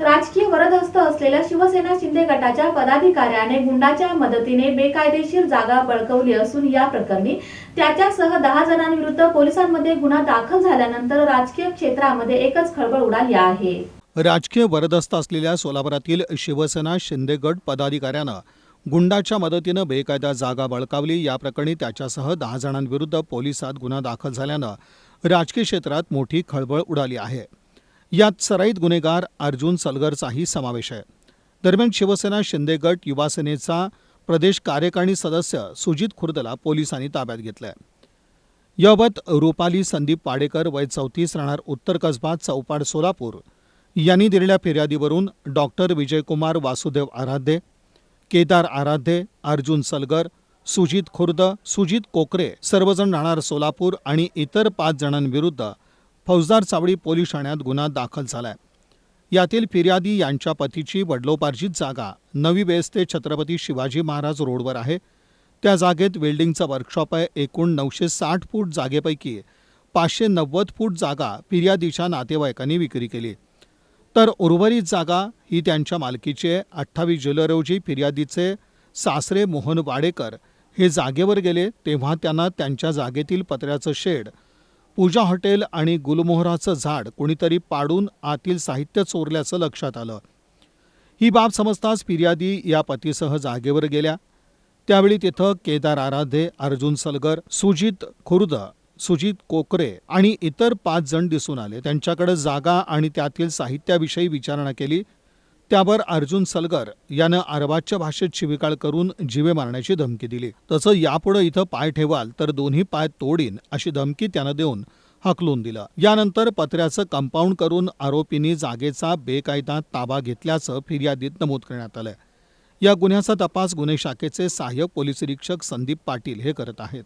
राजकीय वरदहस्त असलेल्या शिवसेना शिंदे गटाच्या पदाधिकाऱ्याने गुंडाच्या मदतीने बेकायदेशीर जागा बळकवली असून या प्रकरणी त्याच्यासह दहा जणांविरुद्ध पोलिसांमध्ये गुन्हा दाखल झाल्यानंतर राजकीय क्षेत्रामध्ये एकच खळबळ उडाली आहे. राजकीय वरदस्त असलेल्या सोलापुरातील शिवसेना शिंदे गट पदाधिकाऱ्यानं गुंडाच्या मदतीनं बेकायदा जागा बळकावली. या प्रकरणी त्याच्यासह दहा जणांविरुद्ध पोलिसात गुन्हा दाखल झाल्यानं राजकीय क्षेत्रात मोठी खळबळ उडाली आहे. यात सराईत गुन्हेगार अर्जुन सलगरचाही समावेश आहे. दरम्यान शिवसेना शिंदे गट युवासेनेचा प्रदेश कार्यकारिणी सदस्य सुजित खुर्दला पोलिसांनी ताब्यात घेतलंय. याबाबत रुपाली संदीप पाडेकर वय चौतीस राहणार उत्तर कसबा चौपाड सोलापूर. यांनी दिलेल्या फिर्यादीवरून डॉक्टर विजयकुमार वासुदेव आराध्ये केदार आराध्ये अर्जुन सलगर सुजित खुर्द सुजित कोकरे सर्वजण राहणार सोलापूर आणि इतर पाच जणांविरुद्ध फौजदार चावडी पोलीस ठाण्यात गुन्हा दाखल झालाय. यातील फिर्यादी यांच्या पतीची वडलोपार्जित जागा नवी बेस ते छत्रपती शिवाजी महाराज रोडवर आहे. त्या जागेत वेल्डिंगचा वर्कशॉप आहे. एकूण नऊशे साठ फूट जागेपैकी पाचशे नव्वद फूट जागा फिर्यादीच्या नातेवाईकांनी विक्री केली. तर उर्वरित जागा ही त्यांच्या मालकीची आहे अठ्ठावीस जुलै रोजी फिर्यादीचे सासरे मोहन वाडेकर हे जागेवर गेले तेव्हा त्यांना त्यांच्या जागेतील पत्र्याचं शेड पूजा हॉटेल आणि गुलमोहराचं झाड कोणीतरी पाडून आतील साहित्य चोरल्याचं लक्षात आलं. ही बाब समजताच फिर्यादी या पतीसह जागेवर गेल्या. त्यावेळी तिथं केदार आराधे अर्जुन सलगर सुजित खुर्द सुजित कोकरे आणि इतर पाच जण दिसून आले. त्यांच्याकडे जागा आणि त्यातील साहित्याविषयी विचारणा केली. त्यावर अर्जुन सलगर यानं अरबाच्या भाषेत शिविकाळ करून जीवे मारण्याची धमकी दिली. तसं यापुढे इथं पाय ठेवाल तर दोन्ही पाय तोडीन अशी धमकी त्यानं देऊन हकलून दिलं. यानंतर पत्र्याचं कंपाऊंड करून आरोपींनी जागेचा बेकायदा ताबा घेतल्याचं फिर्यादीत नमूद करण्यात आलंय. या गुन्ह्याचा तपास गुन्हे शाखेचे सहाय्यक पोलीस निरीक्षक संदीप पाटील हे करत आहेत.